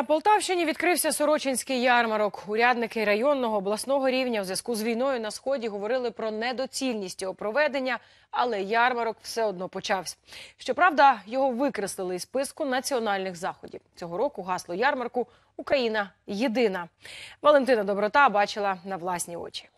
На Полтавщині відкрився Сорочинський ярмарок. Урядники районного обласного рівня в зв'язку з війною на сході говорили про недоцільність його проведення, але ярмарок все одно почався. Щоправда, його викреслили із списку національних заходів. Цього року гасло ярмарку Україна єдина. Валентина Доброта бачила на власні очі.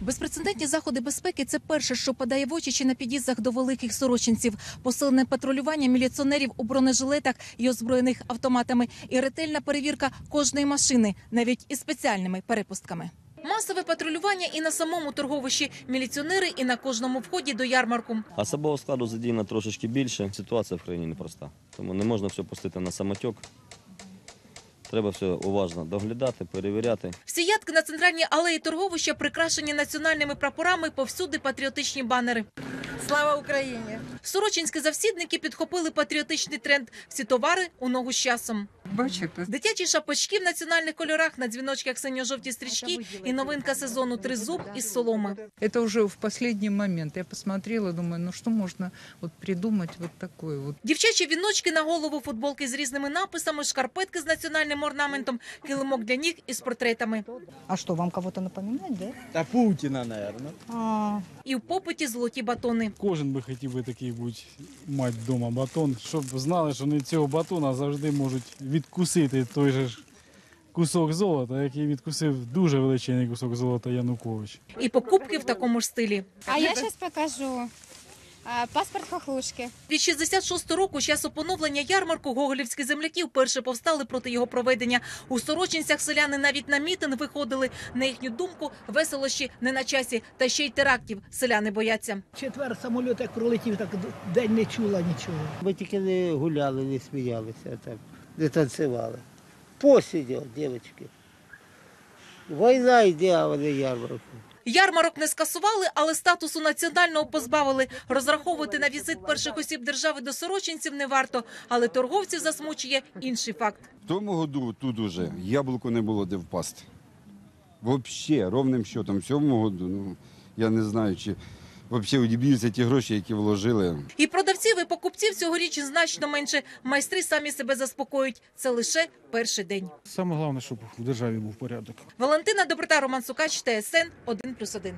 Безпрецедентні заходи безпеки це перше, що падає в очі чи на під'їздах до великих сорочинців. Посилене патрулювання міліціонерів у бронежилетах і озброєних автоматами, і ретельна перевірка кожної машини, навіть із спеціальними перепустками. Масове патрулювання і на самому торговищі міліціонери, і на кожному вході до ярмарку. Особового складу задіяно трошечки більше. Ситуація в країні непроста. Тому не можна все пустити на самотек. Треба все уважно доглядати, перевіряти. Сіятки на центральній алеї торговища прикрашені національними прапорами, повсюди патріотичні банери. Слава Україні! Сорочинські завсідники підхопили патріотичний тренд. Всі товари у ногу з часом. Бачите, Дитячі шапочки в національних кольорах на дзвіночках синьо-жовті стрічки і новинка сезону тризуб із соломи. это уже в последний момент. Я посмотрела, думаю, ну что можно вот придумать вот такое вот. Дівчачі віночки на голову, футболки з різними написами, шкарпетки з національним орнаментом, килимок для ніг із портретами. А что, вам кого-то напоминать, да? Та Путіна, наверное. А, І в попиті золоті батони. Кожен би хотів би такий будь мати вдома батон, щоб знали, що не цього батона завжди можуть відкусити той же ж кусок золота, який відкусив дуже величезний кусок золота Янукович. І покупки в такому ж стилі. А я сейчас покажу. Паспорт хохлушки. Від 66 року, часу поновлення ярмарку, гоголівські земляки вперше повстали проти його проведення. У Сорочинцях селяни навіть на мітинг виходили. На їхню думку, веселощі не на часі, та ще й терактів селяни бояться. Четвер самоліт як пролетів, так день не чула нічого. Ми тільки не гуляли, не сміялися, там, не танцювали. Посидів, дівчатки. Війна йде, а вони ярмарки. Ярмарок не скасували, але статусу національного позбавили. Розраховувати на візит перших осіб держави до сорочинців не варто, але торговців засмучує інший факт. В тому году тут уже яблуко не було де впасти. Взагалі, ровним счетом, в цьому году, ну, я не знаю, чи взагалі удивляються ті гроші, які вложили. І продавців, і покупців цьогоріч значно менше. Майстри самі себе заспокоюють. Це лише перший день. Саме головне, щоб в державі був порядок. Валентина Добрита, Роман Сукач, ТСН 1+,1.